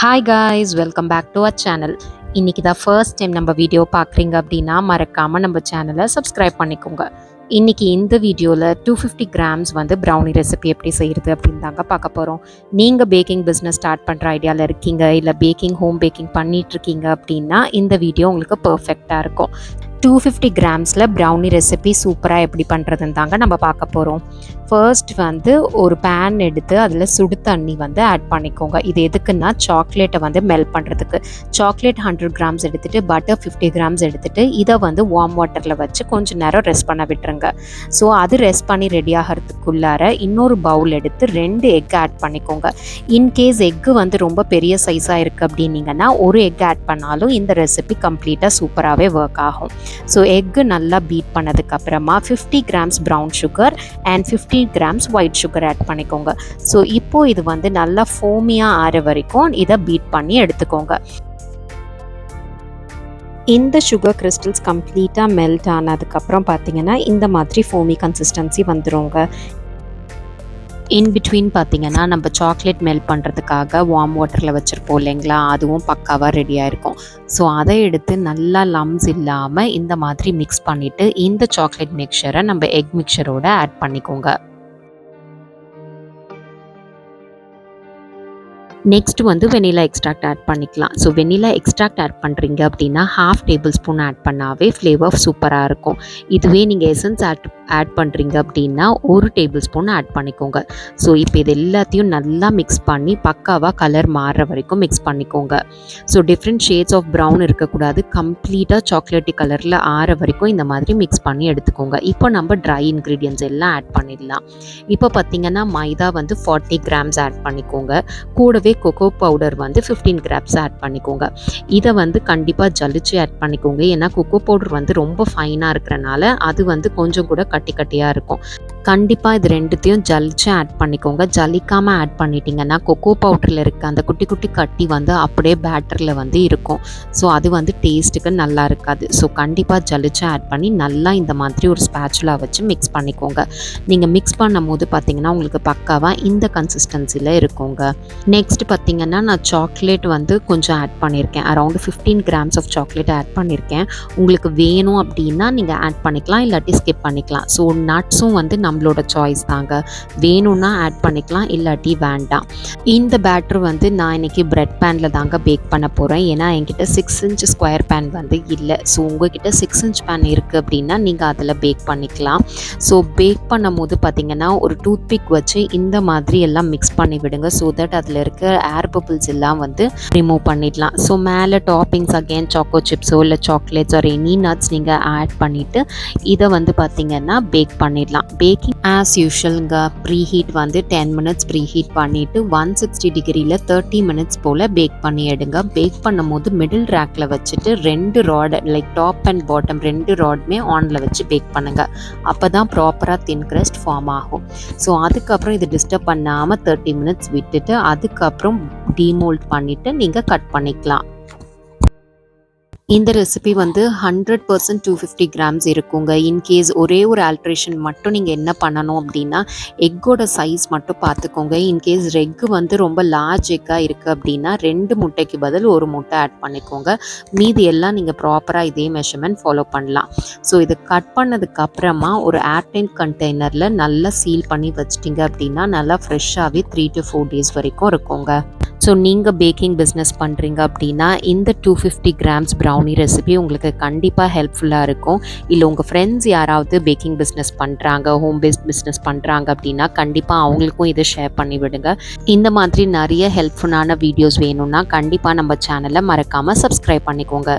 Hi guys welcome back to our channel இன்றைக்கி தான் first time நம்ம வீடியோ பார்க்குறீங்க அப்படின்னா மறக்காமல் நம்ம சேனலை சப்ஸ்கிரைப் பண்ணிக்கோங்க. இன்னைக்கு இந்த வீடியோவில் டூ ஃபிஃப்டி கிராம்ஸ் வந்து ப்ரௌனி ரெசிபி எப்படி செய்கிறது அப்படின்னு தாங்க பார்க்க போகிறோம் நீங்கள் பேக்கிங் பிஸ்னஸ் ஸ்டார்ட் பண்ணுற ஐடியாவில் இருக்கீங்க இல்லை பேக்கிங் ஹோம் பேக்கிங் பண்ணிகிட்ருக்கீங்க அப்படின்னா இந்த வீடியோ உங்களுக்கு பர்ஃபெக்டாக இருக்கும். டூ ஃபிஃப்டி கிராம்ஸில் ப்ரௌனி ரெசிபி சூப்பராக எப்படி பண்ணுறதுன்னு தாங்க நம்ம பார்க்க போகிறோம் ஃபர்ஸ்ட் வந்து ஒரு பேன் எடுத்து அதில் சுடு தண்ணி வந்து ஆட் பண்ணிக்கோங்க. இது எதுக்குன்னா சாக்லேட்டை வந்து மெல்ட் பண்ணுறதுக்கு சாக்லேட் ஹண்ட்ரட் கிராம்ஸ் எடுத்துகிட்டு பட்டர் ஃபிஃப்டி கிராம்ஸ் எடுத்துகிட்டு இதை வந்து வார்ம் வாட்டரில் வச்சு கொஞ்சம் நேரம் ரெஸ்ட் பண்ண விட்டுருங்க. ஸோ அது ரெஸ்ட் பண்ணி ரெடி ஆகிறதுக்குள்ளார இன்னொரு பவுல் எடுத்து ரெண்டு எக் ஆட் பண்ணிக்கோங்க. இன்கேஸ் எக்கு வந்து ரொம்ப பெரிய சைஸாக இருக்குது அப்படின்னீங்கன்னா ஒரு எக் ஆட் பண்ணாலும் இந்த ரெசிபி கம்ப்ளீட்டாக சூப்பராகவே ஒர்க் ஆகும். ஸோ எக்கு நல்லா பீட் பண்ணதுக்கப்புறமா fifty grams brown sugar and fifty grams white sugar add பண்ணிக்கோங்க. ஸோ இப்போ இது வந்து நல்லா ஃபோமியாக ஆற வரைக்கும் இதை பீட் பண்ணி எடுத்துக்கோங்க. இந்த சுகர் கிறிஸ்டல்ஸ் கம்ப்ளீட்டாக மெல்ட் ஆனதுக்கப்புறம் பார்த்தீங்கன்னா இந்த மாதிரி ஃபோமி கன்சிஸ்டன்சி வந்துருங்க. இன் பிட்வீன் பார்த்திங்கன்னா நம்ம சாக்லேட் மெல்ட் பண்ணுறதுக்காக வார்ம் வாட்டரில் வச்சுருப்போம் இல்லைங்களா? அதுவும் பக்காவாக ரெடியாக இருக்கும் ஸோ அதை எடுத்து நல்லா லம்ஸ் இல்லாமல் இந்த மாதிரி மிக்ஸ் பண்ணிவிட்டு இந்த சாக்லேட் மிக்சரை நம்ம எக் மிக்சரோடு ஆட் பண்ணிக்கோங்க. நெக்ஸ்ட் வந்து வெனிலா எக்ஸ்ட்ராக்ட் ஆட் பண்ணிக்கலாம். ஸோ வெனிலா எக்ஸ்ட்ராக்ட் ஆட் பண்ணுறீங்க அப்படின்னா ஹாஃப் டேபிள் ஸ்பூன் ஆட் பண்ணாவே ஃப்ளேவர் சூப்பராக இருக்கும். இதுவே நீங்கள் எசன்ஸ் ஆட் ஆட் பண்ணுறீங்க அப்படின்னா ஒரு டேபிள் ஸ்பூன் ஆட் பண்ணிக்கோங்க. ஸோ இப்போ இது எல்லாத்தையும் நல்லா மிக்ஸ் பண்ணி பக்காவாக கலர் மாறுற வரைக்கும் மிக்ஸ் பண்ணிக்கோங்க. So different shades of brown இருக்கக்கூடாது. கம்ப்ளீட்டாக சாக்லேட்டி கலரில் ஆற வரைக்கும் இந்த மாதிரி மிக்ஸ் பண்ணி எடுத்துக்கோங்க. இப்போ நம்ம ட்ரை இன்க்ரீடியன்ஸ் எல்லாம் ஆட் பண்ணிடலாம். இப்போ பார்த்தீங்கன்னா மைதா வந்து ஃபார்ட்டி கிராம்ஸ் ஆட் பண்ணிக்கோங்க. கூடவே கொக்கோ பவுடர் வந்து ஃபிஃப்டீன் கிராம்ஸ் ஆட் பண்ணிக்கோங்க. இதை வந்து கண்டிப்பாக ஜலிச்சு ஆட் பண்ணிக்கோங்க. ஏன்னா கொக்கோ பவுடர் வந்து ரொம்ப ஃபைனாக இருக்கிறனால அது வந்து கொஞ்சம் கூட கட்டி கட்டியாக இருக்கும். கண்டிப்பாக இது ரெண்டுத்தையும் ஜலிச்சு ஆட் பண்ணிக்கோங்க. ஜலிக்காமல் ஆட் பண்ணிட்டீங்கன்னா கொக்கோ பவுடரில் இருக்க அந்த குட்டி குட்டி கட்டி வந்து அப்படியே பேட்டரில் வந்து இருக்கும். ஸோ அது வந்து டேஸ்ட்டுக்கு நல்லா இருக்காது. ஸோ கண்டிப்பாக ஜலிச்சு ஆட் பண்ணி நல்லா இந்த மாதிரி ஒரு ஸ்பேச்சுலா வச்சு மிக்ஸ் பண்ணிக்கோங்க. நீங்கள் மிக்ஸ் பண்ணும் போது பார்த்தீங்கன்னா உங்களுக்கு பக்காவாக இந்த கன்சிஸ்டன்சியில் இருக்குங்க. நெக்ஸ்ட் பார்த்தீங்கன்னா நான் சாக்லேட் வந்து கொஞ்சம் ஆட் பண்ணியிருக்கேன் around fifteen grams of chocolate add பண்ணியிருக்கேன் உங்களுக்கு வேணும் அப்படின்னா நீங்கள் ஆட் பண்ணிக்கலாம் இல்லாட்டி ஸ்கிப் பண்ணிக்கலாம். ஸோ நட்ஸும் வந்து நம்ம நம்மளோட சாய்ஸ் தாங்க. வேணும்னா ஆட் பண்ணிக்கலாம் இல்லாட்டி வேண்டாம். இந்த பேட்ரு வந்து நான் இன்றைக்கி ப்ரெட் பேனில் தாங்க பேக் பண்ண போகிறேன் ஏன்னா என்கிட்ட சிக்ஸ் இன்ச் ஸ்கொயர் பேன் வந்து இல்லை. ஸோ உங்ககிட்ட சிக்ஸ் இன்ச் பேன் இருக்குது அப்படின்னா நீங்கள் அதில் பேக் பண்ணிக்கலாம். ஸோ பேக் பண்ணும் போது பார்த்தீங்கன்னா ஒரு டூத் பிக் வச்சு இந்த மாதிரி எல்லாம் மிக்ஸ் பண்ணி விடுங்க. ஸோ தட் அதில் இருக்க ஏர் பபிள்ஸ் எல்லாம் வந்து ரிமூவ் பண்ணிடலாம். ஸோ மேலே டாப்பிங்ஸ் அகேன் சாக்கோ சிப்ஸோ இல்லை சாக்லேட்ஸ் ஆர் எனி நட்ஸ் நீங்கள் ஆட் பண்ணிவிட்டு இதை வந்து பார்த்தீங்கன்னா பேக் பண்ணிடலாம். பேக்கிங் ஆஸ் யூஷுவலுங்க ப்ரீ ஹீட் வந்து டென் மினிட்ஸ் ப்ரீ ஹீட் பண்ணிவிட்டு ஒன் சிக்ஸ்டி டிகிரியில் தேர்ட்டி மினிட்ஸ் போல் பேக் பண்ணி எடுங்க. பேக் பண்ணும்போது மிடில் ரேக்கில் வச்சுட்டு ரெண்டு rod like top and bottom ரெண்டு ராட்மே ஆனில் வச்சு பேக் பண்ணுங்கள் அப்போ தான் ப்ராப்பராக தின் கிரஸ்ட் ஃபார்ம் ஆகும். ஸோ அதுக்கப்புறம் இது டிஸ்டர்ப் பண்ணாமல் தேர்ட்டி மினிட்ஸ் விட்டுட்டு அதுக்கப்புறம் டீமோல்ட் பண்ணிவிட்டு நீங்கள் கட் பண்ணிக்கலாம். இந்த ரெசிபி வந்து hundred percent two fifty grams இருக்குங்க. இன்கேஸ் ஒரே ஒரு ஆல்ட்ரேஷன் மட்டும் நீங்கள் என்ன பண்ணணும் அப்படின்னா எக்கோட சைஸ் மட்டும் பார்த்துக்கோங்க. இன்கேஸ் ரெக்கு வந்து ரொம்ப லார்ஜ் எக்காக இருக்குது அப்படின்னா ரெண்டு முட்டைக்கு பதில் ஒரு முட்டை ஆட் பண்ணிக்கோங்க. மீதி எல்லாம் நீங்கள் ப்ராப்பராக இதே மெஷர்மெண்ட் ஃபாலோ பண்ணலாம். ஸோ இதை கட் பண்ணதுக்கப்புறமா ஒரு ஏர்டைன் கண்டெய்னரில் நல்லா சீல் பண்ணி வச்சிட்டிங்க அப்படின்னா நல்லா ஃப்ரெஷ்ஷாகவே த்ரீ டு ஃபோர் டேஸ் வரைக்கும் இருக்குங்க. ஸோ நீங்கள் பேக்கிங் பிஸ்னஸ் பண்ணுறீங்க அப்படின்னா இந்த two fifty grams brownie recipe உங்களுக்கு கண்டிப்பாக ஹெல்ப்ஃபுல்லாக இருக்கும். இல்லை உங்கள் ஃப்ரெண்ட்ஸ் யாராவது பேக்கிங் பிஸ்னஸ் பண்ணுறாங்க ஹோம் பேஸ்ட் பிஸ்னஸ் பண்ணுறாங்க அப்படின்னா கண்டிப்பாக அவங்களுக்கும் இதை ஷேர் பண்ணி விடுங்க. இந்த மாதிரி நிறைய ஹெல்ப்ஃபுல்லான வீடியோஸ் வேணும்னா கண்டிப்பாக நம்ம சேனலை மறக்காமல் சப்ஸ்கிரைப் பண்ணிக்கோங்க.